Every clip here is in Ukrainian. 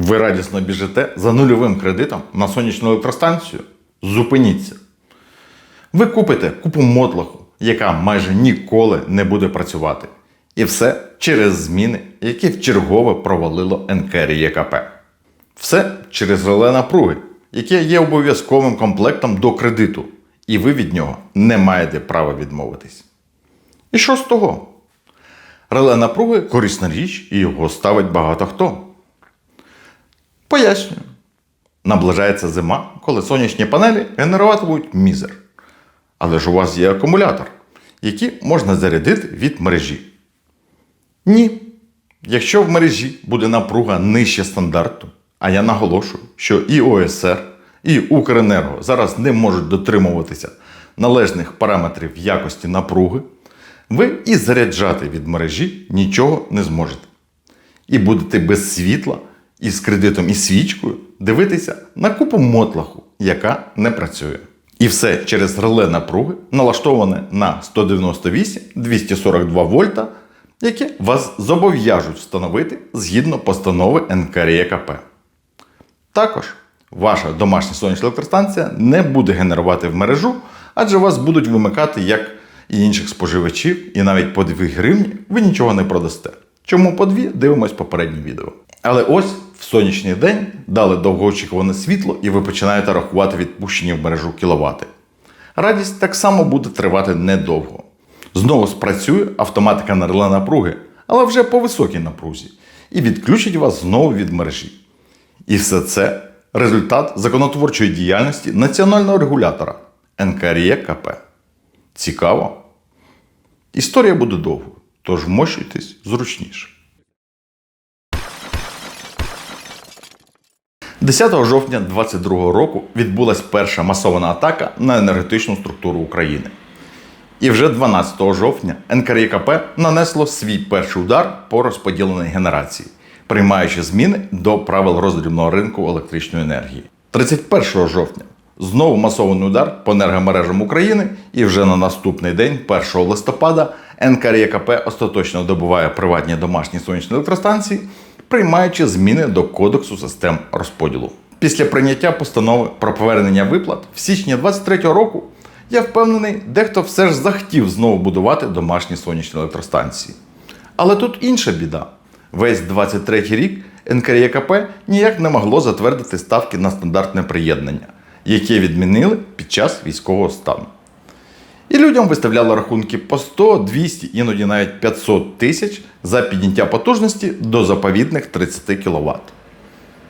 Ви радісно біжите за нульовим кредитом на сонячну електростанцію? Зупиніться. Ви купите купу мотлоху, яка майже ніколи не буде працювати. І все через зміни, які вчергове провалило НКРЄКП. Все через реле напруги, яке є обов'язковим комплектом до кредиту, і ви від нього не маєте права відмовитись. І що з того? Реле напруги корисна річ, і його ставить багато хто. Пояснюю. Наближається зима, коли сонячні панелі генеруватимуть мізер. Але ж у вас є акумулятор, який можна зарядити від мережі. Ні. Якщо в мережі буде напруга нижче стандарту, а я наголошую, що і ОСР, і Укренерго зараз не можуть дотримуватися належних параметрів якості напруги, ви і заряджати від мережі нічого не зможете. І будете без світла і з кредитом і свічкою дивитися на купу мотлаху, яка не працює. І все через реле напруги, налаштоване на 198-242 вольта, яке вас зобов'яжуть встановити згідно постанови НКРЄКП. Також ваша домашня сонячна електростанція не буде генерувати в мережу, адже вас будуть вимикати як і інших споживачів, і навіть по 2 гривні ви нічого не продасте. Чому по 2? Дивимось попереднє відео. Але ось в сонячний день дали довгоочікуване світло, і ви починаєте рахувати відпущені в мережу кіловати. Радість так само буде тривати недовго. Знову спрацює автоматика на напруги, але вже по високій напрузі, і відключить вас знову від мережі. І все це результат законотворчої діяльності національного регулятора НКРЄКП. Цікаво? Історія буде довгою, тож вмощуйтесь зручніше. 10 жовтня 2022 року відбулася перша масована атака на енергетичну структуру України. І вже 12 жовтня НКРЄКП нанесло свій перший удар по розподіленій генерації, приймаючи зміни до правил роздрібного ринку електричної енергії. 31 жовтня знову масований удар по енергомережам України, і вже на наступний день, 1 листопада, НКРЄКП остаточно добуває приватні домашні сонячні електростанції, приймаючи зміни до Кодексу систем розподілу. Після прийняття постанови про повернення виплат в січні 2023 року. Я впевнений, дехто все ж захотів знову будувати домашні сонячні електростанції. Але тут інша біда. Весь 23 рік НКРЄКП ніяк не могло затвердити ставки на стандартне приєднання, яке відмінили під час військового стану. І людям виставляли рахунки по 100, 200, іноді навіть 500 тисяч за підняття потужності до заповідних 30 кВт.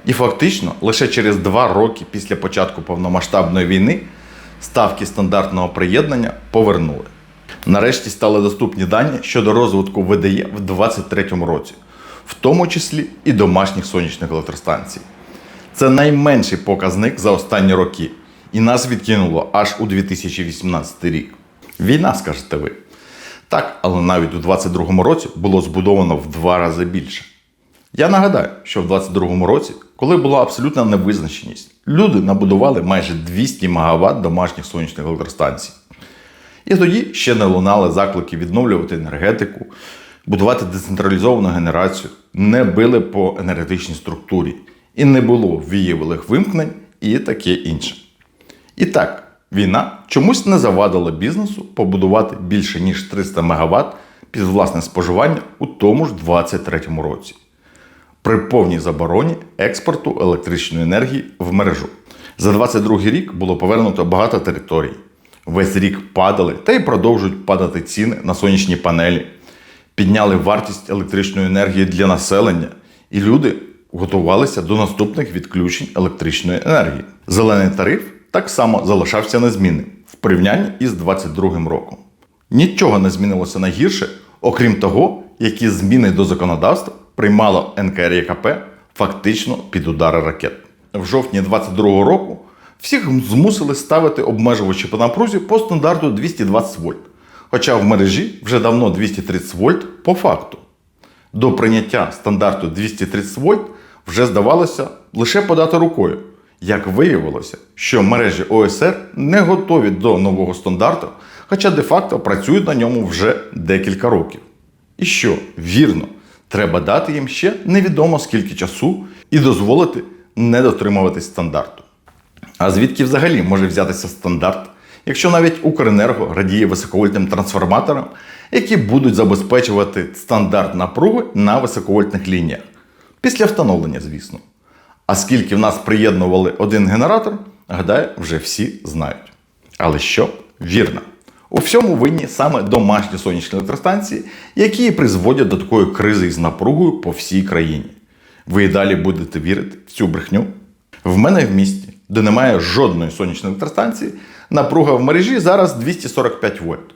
І фактично лише через два роки після початку повномасштабної війни ставки стандартного приєднання повернули. Нарешті стали доступні дані щодо розвитку ВДЄ в 2023 році, в тому числі і домашніх сонячних електростанцій. Це найменший показник за останні роки, і нас відкинуло аж у 2018 рік. Війна, скажете ви. Так, але навіть у 2022 році було збудовано в два рази більше. Я нагадаю, що в 2022 році, коли була абсолютна невизначеність, люди набудували майже 200 МВт домашніх сонячних електростанцій. І тоді ще не лунали заклики відновлювати енергетику, будувати децентралізовану генерацію, не били по енергетичній структурі, і не було вієвих вимкнень і таке інше. І так, війна чомусь не завадила бізнесу побудувати більше ніж 300 МВт під власне споживання у тому ж 2023 році при повній забороні експорту електричної енергії в мережу. За 22 рік було повернуто багато територій. Весь рік падали та й продовжують падати ціни на сонячні панелі, підняли вартість електричної енергії для населення, і люди готувалися до наступних відключень електричної енергії. Зелений тариф так само залишався незмінним в порівнянні із 2022 роком. Нічого не змінилося на гірше, окрім того, які зміни до законодавства приймало НКРЄКП фактично під удари ракет. В жовтні 2022 року всіх змусили ставити обмежувачі по напрузі по стандарту 220 вольт. Хоча в мережі вже давно 230 вольт по факту. До прийняття стандарту 230 вольт вже здавалося лише подати рукою. Як виявилося, що мережі ОСР не готові до нового стандарту, хоча де-факто працюють на ньому вже декілька років. І що, вірно, треба дати їм ще невідомо скільки часу, і дозволити не дотримуватись стандарту. А звідки взагалі може взятися стандарт, якщо навіть Укренерго радіє високовольтним трансформаторам, які будуть забезпечувати стандарт напруги на високовольтних лініях? Після встановлення, звісно. А скільки в нас приєднували один генератор, гадаю, вже всі знають. Але що? Вірно. У всьому винні саме домашні сонячні електростанції, які призводять до такої кризи із напругою по всій країні. Ви і далі будете вірити в цю брехню? В мене в місті, де немає жодної сонячної електростанції, напруга в мережі зараз 245 вольт.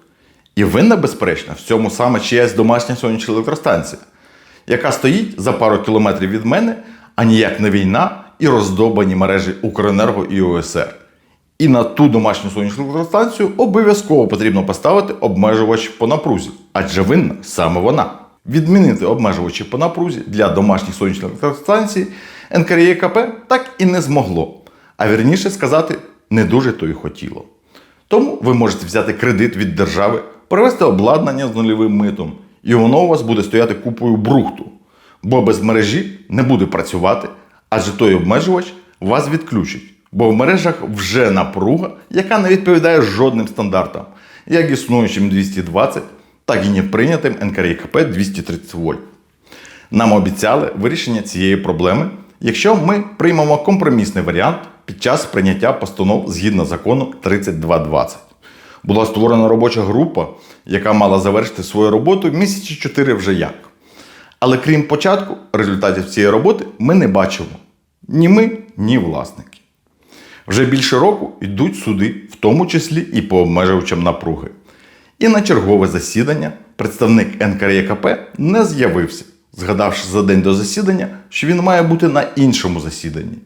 І винна, безперечно, в цьому саме чиясь домашня сонячна електростанція, яка стоїть за пару кілометрів від мене, а ніяк не війна і роздобані мережі Укренерго і ОСР. І на ту домашню сонячну електростанцію обов'язково потрібно поставити обмежувач по напрузі, адже винна саме вона. Відмінити обмежувачі по напрузі для домашніх сонячних електростанцій НКРЄКП так і не змогло. А вірніше сказати, не дуже то й хотіло. Тому ви можете взяти кредит від держави, привезти обладнання з нульовим митом, і воно у вас буде стояти купою брухту, бо без мережі не буде працювати, адже той обмежувач вас відключить, бо в мережах вже напруга, яка не відповідає жодним стандартам, як існуючим 220, так і не прийнятим НКРІКП 230 вольт. Нам обіцяли вирішення цієї проблеми, якщо ми приймемо компромісний варіант під час прийняття постанов згідно закону 3220. Була створена робоча група, яка мала завершити свою роботу місяці 4 вже як. Але крім початку результатів цієї роботи ми не бачимо ні ми, ні власники. Вже більше року йдуть суди, в тому числі і по обмежувачам напруги. І на чергове засідання представник НКРЄКП не з'явився, згадавши за день до засідання, що він має бути на іншому засіданні.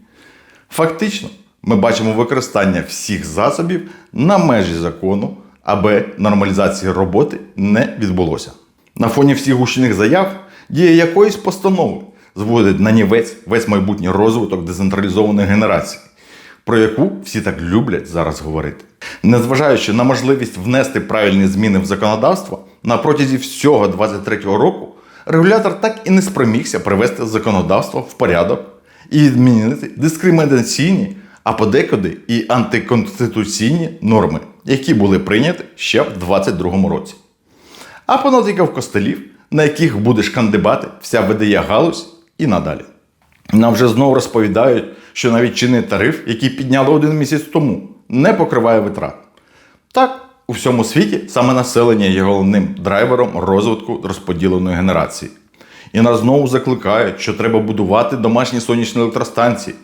Фактично, ми бачимо використання всіх засобів на межі закону, аби нормалізації роботи не відбулося. На фоні всіх гучних заяв дія якоїсь постанови зводить на нівець весь майбутній розвиток децентралізованої генерації, про яку всі так люблять зараз говорити. Незважаючи на можливість внести правильні зміни в законодавство, на протязі всього 2023 року регулятор так і не спромігся привести законодавство в порядок і відмінити дискримінаційні, а подекуди і антиконституційні норми, які були прийняті ще в 2022 році. А понатикав костелів, на яких буде шкандибати вся видає галузь і надалі. Нам вже знову розповідають, що навіть чинний тариф, який підняли один місяць тому, не покриває витрат. Так, у всьому світі саме населення є головним драйвером розвитку розподіленої генерації. І нас знову закликають, що треба будувати домашні сонячні електростанції,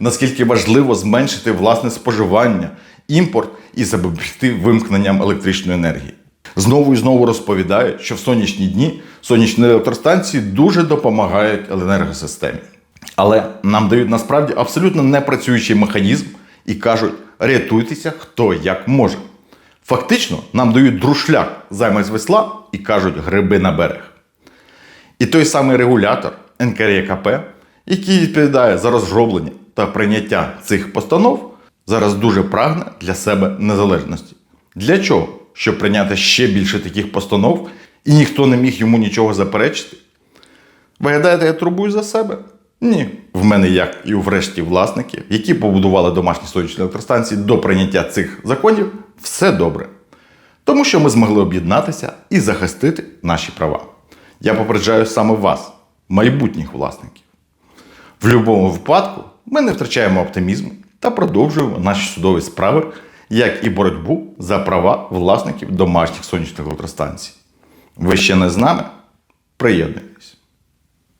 наскільки важливо зменшити власне споживання, імпорт і запобігти вимкненням електричної енергії. Знову і знову розповідають, що в сонячні дні сонячні електростанції дуже допомагають енергосистемі. Але нам дають насправді абсолютно непрацюючий механізм і кажуть, рятуйтеся хто як може. Фактично, нам дають друшляк замість весла і кажуть гриби на берег. І той самий регулятор НКРЄКП, який відповідає за розроблення та прийняття цих постанов, зараз дуже прагне для себе незалежності. Для чого? Щоб прийняти ще більше таких постанов, і ніхто не міг йому нічого заперечити? Ви гадаєте, я турбую за себе? Ні. В мене, як і у врешті власників, які побудували домашні сонячні електростанції до прийняття цих законів, все добре. Тому що ми змогли об'єднатися і захистити наші права. Я попереджаю саме вас, майбутніх власників. В будь-якому випадку ми не втрачаємо оптимізму та продовжуємо наші судові справи, як і боротьбу за права власників домашніх сонячних електростанцій. Ви ще не з нами? Приєднуйтесь.